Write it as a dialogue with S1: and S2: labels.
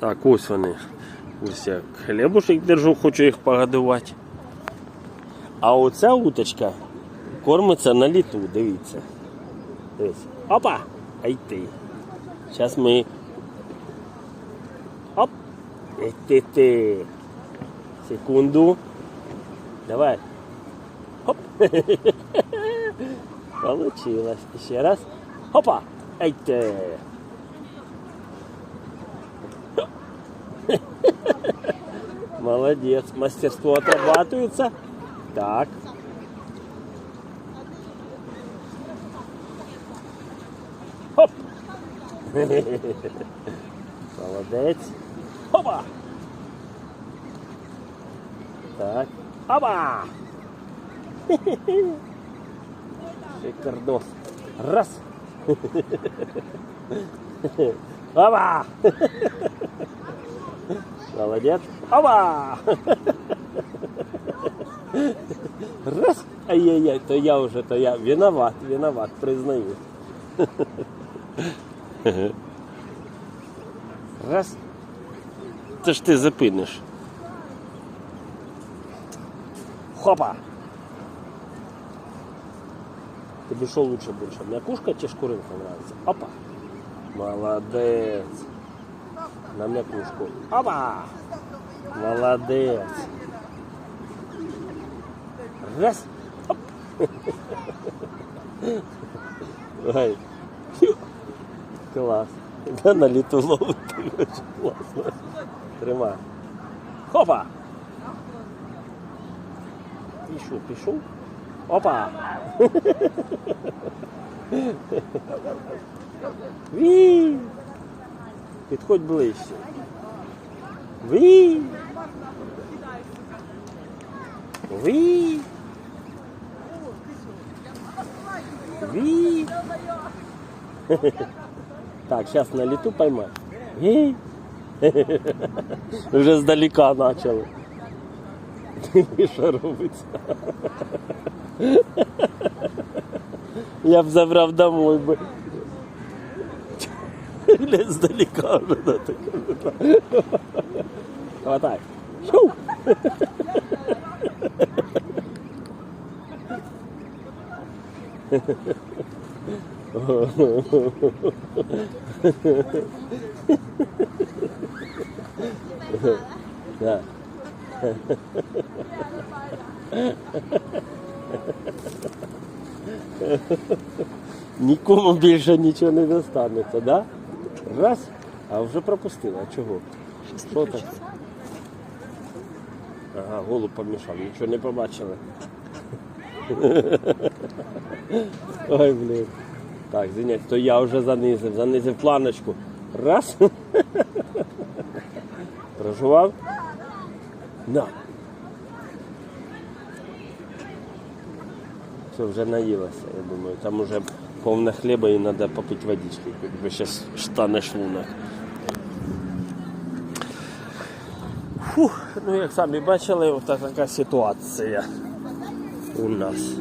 S1: Так, ось вони. Ось я хлібушек держу, хочу їх погодувати. А оця уточка кормиться на літу, дивіться. Дивіться. Опа! Ай ти. Зараз ми. Оп! Ей ти ти. Секунду. Давай. Хоп. Получилось. Ще раз. Опа! Ай ти. Молодец, мастерство отрабатывается. Так. Хоп. Молодець. Хопа. Так. Опа. Шикардос. Раз. Опа. Молодец. Опа! Раз. Ай-яй-яй, то я уже, то я. Виноват, виноват, признаю. Раз. Це ж ти запиниш. Хопа! Тобі що лучше більше? М'якушка чи шкуринка нравится? Опа! Молодець. На м'якушку. Опа! Молодець. Раз. Оп. Ой. Клас. Да на літу ловити. Класно. Тримай. Хопа! Пішов, пішов. Опа! Ві! Підходь ближче. Ві! Ві! Ві! Так, зараз на літу поймай. Ві! Вже здалека почали. Що робиться? Я б забрав домой би. Глянь, здалека вже да, таке. Хватай. Шоу! Да. Нікому більше нічого не достанеться, да? Раз, а вже пропустила. Чого? Що так? Ага, голуб помішав, нічого не побачили. Ой, блін. Так, звиняйте, то я вже занизив, занизив планочку. Раз. Прожував. На. Все, вже наїлася, я думаю. Там уже повне хліба і треба попити водички, якби зараз штане шлунок. Фух, ну як самі бачили, ось така ситуація у нас.